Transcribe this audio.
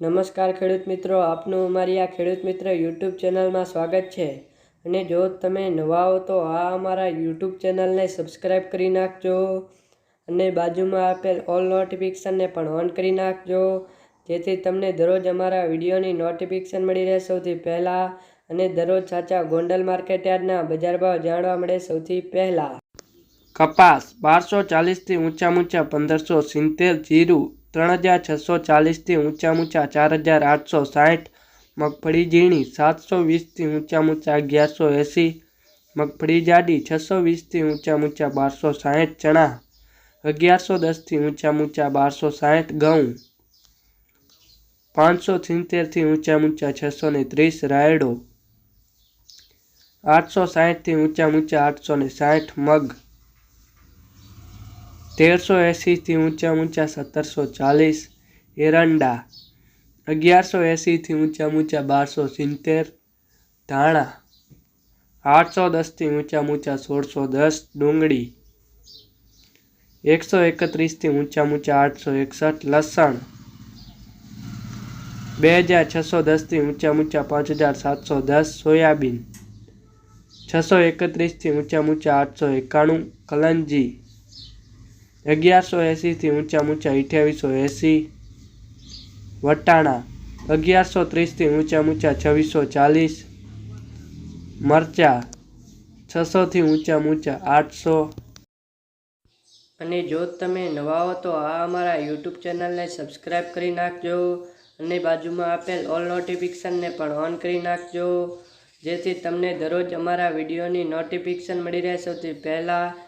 નમસ્કાર ખેડૂત મિત્રો, આપનું અમારી આ ખેડૂત મિત્ર યુટ્યુબ ચેનલમાં સ્વાગત છે. અને જો તમે નવા હો તો આ અમારા યુટ્યુબ ચેનલને સબસ્ક્રાઈબ કરી નાખજો અને બાજુમાં આપેલ ઓલ નોટિફિકેશનને પણ ઓન કરી નાખજો, જેથી તમને દરરોજ અમારા વિડીયોની નોટિફિકેશન મળી રહે સૌથી પહેલાં અને દરરોજ સાચા ગોંડલ માર્કેટ યાર્ડના બજાર ભાવ જાણવા મળે સૌથી પહેલાં. કપાસ બારસો ચાલીસથી ઊંચા ઊંચા પંદરસો સિત્તેર જીરું ત્રણ હજાર છસો ચાલીસથી ઊંચા ઊંચા ચાર હજાર આઠસો સાઠ મગફળી ઝીણી સાતસો વીસથી ઊંચા ઊંચા અગિયારસો એંસી મગફળી જાડી છસો વીસથી ઊંચા ઊંચા બારસો સાઠ ચણા, અગિયારસો દસથી ઊંચા ઊંચા બારસો સાઠ ઘઉં, પાંચસો સિત્તેરથી ઊંચા ઊંચા છસો ને ત્રીસ રાયડો, આઠસો સાઠથી ઊંચા ઊંચા આઠસો ને સાઠ મગ તેરસો એંસીથી ઊંચા ઊંચા સત્તરસો ચાલીસ, એરંડા, અગિયારસો એંસીથી ઊંચા ઊંચા બારસો સિત્તેર, ધાણા, આઠસો દસથી ઊંચા ઊંચા સોળસો દસ, ડુંગળી, એકસો એકત્રીસથી ઊંચા ઊંચા આઠસો એકસઠ, લસણ, બે હજાર છસો દસથી ઊંચા ઊંચા પાંચ હજાર સાતસો દસ, સોયાબીન, છસો એકત્રીસથી ઊંચા ઊંચા આઠસો એકાણું, કલંજી અગિયારસો એંસીથી ઊંચા ઊંચા અઠ્યાવીસો એંસી વટાણા, અગિયારસો ત્રીસથી ઊંચા ઊંચા છવ્વીસો ચાલીસ. મરચા, છસોથી ઊંચા ઊંચા આઠસો. અને જો તમે નવા હો તો આ અમારા યુટ્યુબ ચેનલને સબસ્ક્રાઈબ કરી નાખજો અને બાજુમાં આપેલ ઓલ નોટિફિકેશનને પણ ઓન કરી નાખજો. જેથી તમને દરરોજ અમારા વિડીયોની નોટિફિકેશન મળી રહે સૌથી પહેલાં.